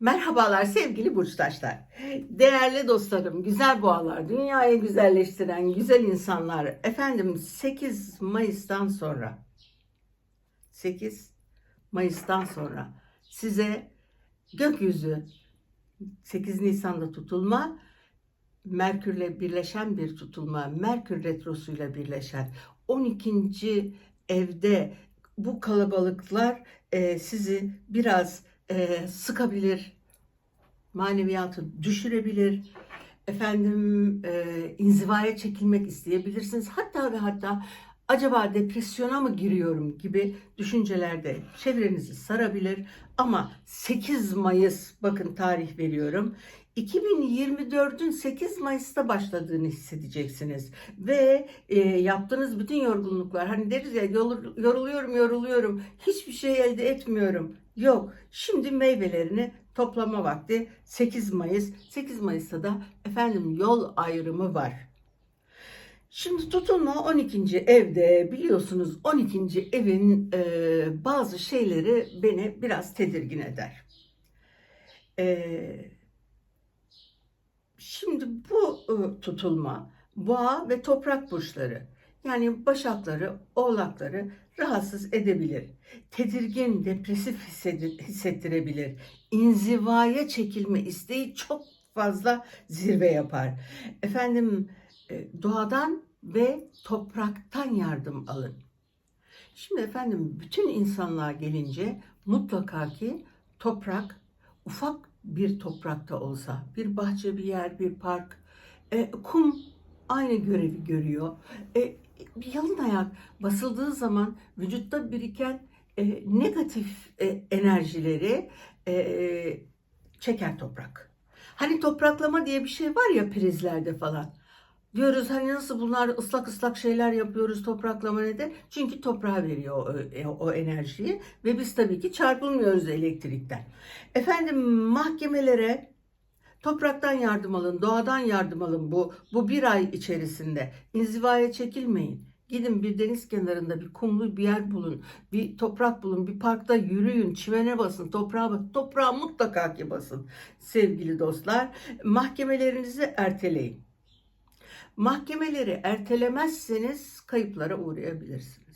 Merhabalar sevgili burçtaşlar. Değerli dostlarım, güzel boğalar, dünyayı güzelleştiren güzel insanlar. Efendim 8 Mayıs'tan sonra 8 Mayıs'tan sonra size gökyüzü 8 Nisan'da tutulma Merkürle birleşen bir tutulma, Merkür retrosuyla birleşen 12. evde bu kalabalıklar e, sizi biraz e, sıkabilir, maneviyatı düşürebilir, efendim e, inzivaya çekilmek isteyebilirsiniz. Hatta ve hatta acaba depresyona mı giriyorum gibi düşüncelerde çevrenizi sarabilir. Ama 8 Mayıs bakın tarih veriyorum. 2024'ün 8 Mayıs'ta başladığını hissedeceksiniz. Ve e, yaptığınız bütün yorgunluklar hani deriz ya "Yorul- yoruluyorum yoruluyorum hiçbir şey elde etmiyorum. Yok şimdi meyvelerini toplama vakti 8 Mayıs. 8 Mayıs'ta da efendim yol ayrımı var. Şimdi tutulma 12. evde biliyorsunuz 12. evin e, bazı şeyleri beni biraz tedirgin eder. E, şimdi bu e, tutulma boğa ve toprak burçları yani başakları, oğlakları rahatsız edebilir. Tedirgin, depresif hissettirebilir. İnzivaya çekilme isteği çok fazla zirve yapar. Efendim e, doğadan ve topraktan yardım alın. Şimdi efendim bütün insanlığa gelince mutlaka ki toprak ufak bir toprakta olsa bir bahçe bir yer bir park e, kum aynı görevi görüyor. E, bir yalın ayak basıldığı zaman vücutta biriken e, negatif e, enerjileri e, çeker toprak. Hani topraklama diye bir şey var ya prizlerde falan. Diyoruz hani nasıl bunlar ıslak ıslak şeyler yapıyoruz topraklama neden? Çünkü toprağa veriyor o, e, o enerjiyi ve biz tabii ki çarpılmıyoruz elektrikten. Efendim mahkemelere topraktan yardım alın, doğadan yardım alın bu bu bir ay içerisinde. İnzivaya çekilmeyin. Gidin bir deniz kenarında bir kumlu bir yer bulun. Bir toprak bulun. Bir parkta yürüyün. Çimene basın. Toprağa basın. Toprağa mutlaka ki basın. Sevgili dostlar. Mahkemelerinizi erteleyin. Mahkemeleri ertelemezseniz kayıplara uğrayabilirsiniz.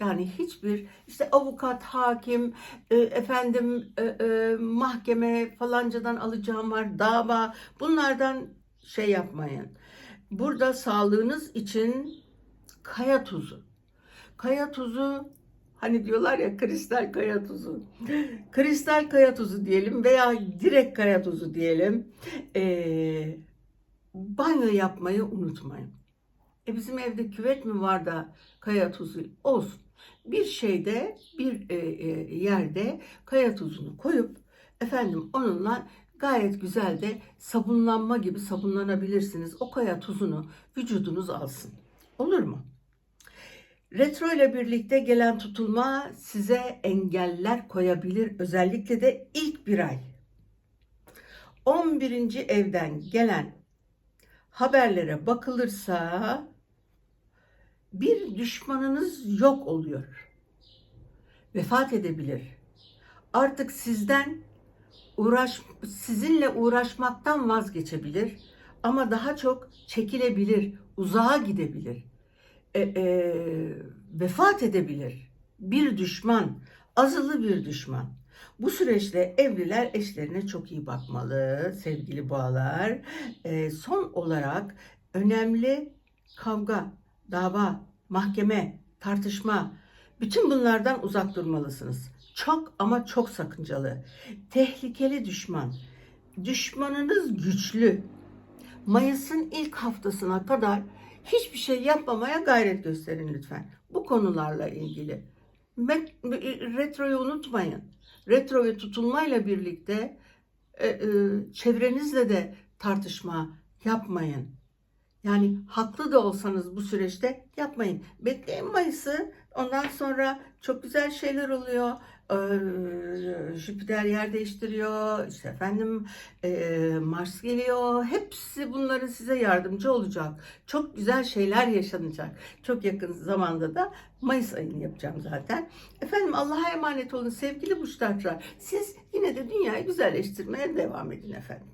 Yani hiçbir işte avukat, hakim, e, efendim e, e, mahkeme falancadan alacağım var, dava bunlardan şey yapmayın. Burada sağlığınız için kaya tuzu. Kaya tuzu hani diyorlar ya kristal kaya tuzu. kristal kaya tuzu diyelim veya direkt kaya tuzu diyelim. Eee banyo yapmayı unutmayın. E bizim evde küvet mi var da kaya tuzu olsun. Bir şeyde bir e, e, yerde kaya tuzunu koyup efendim onunla gayet güzel de sabunlanma gibi sabunlanabilirsiniz. O kaya tuzunu vücudunuz alsın. Olur mu? Retro ile birlikte gelen tutulma size engeller koyabilir. Özellikle de ilk bir ay. 11. evden gelen haberlere bakılırsa bir düşmanınız yok oluyor. Vefat edebilir. Artık sizden uğraş sizinle uğraşmaktan vazgeçebilir ama daha çok çekilebilir, uzağa gidebilir. E, e, vefat edebilir. Bir düşman, azılı bir düşman. Bu süreçte evliler eşlerine çok iyi bakmalı sevgili boğalar. Ee, son olarak önemli kavga, dava, mahkeme, tartışma bütün bunlardan uzak durmalısınız. Çok ama çok sakıncalı. Tehlikeli düşman. Düşmanınız güçlü. Mayıs'ın ilk haftasına kadar hiçbir şey yapmamaya gayret gösterin lütfen. Bu konularla ilgili. Retroyu unutmayın. Retro ve tutulmayla birlikte e, e, çevrenizle de tartışma yapmayın. Yani haklı da olsanız bu süreçte yapmayın. Bekleyin Mayıs'ı. Ondan sonra çok güzel şeyler oluyor. Ee, Jüpiter yer değiştiriyor. İşte efendim e, Mars geliyor. Hepsi bunların size yardımcı olacak. Çok güzel şeyler yaşanacak. Çok yakın zamanda da Mayıs ayını yapacağım zaten. Efendim Allah'a emanet olun sevgili burçlar. Siz yine de dünyayı güzelleştirmeye devam edin efendim.